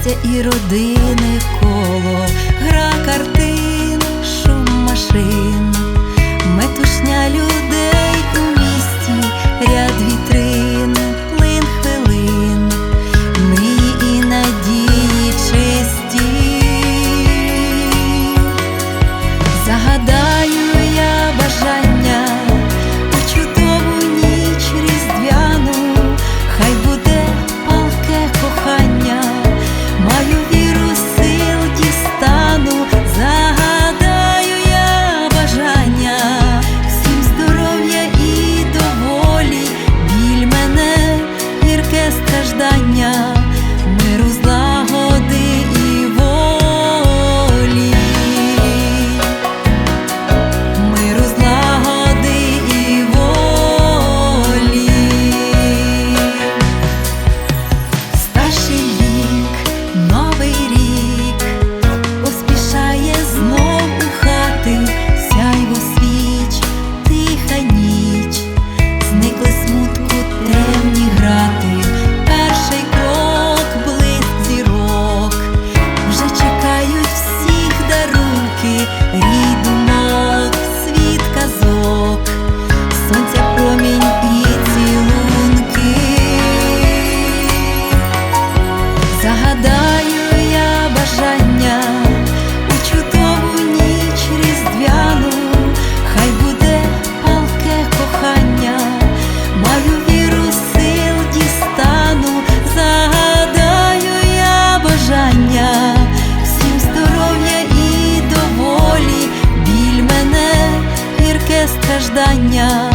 щастя і родини коло, гра картин, шум машин. ζωντανιά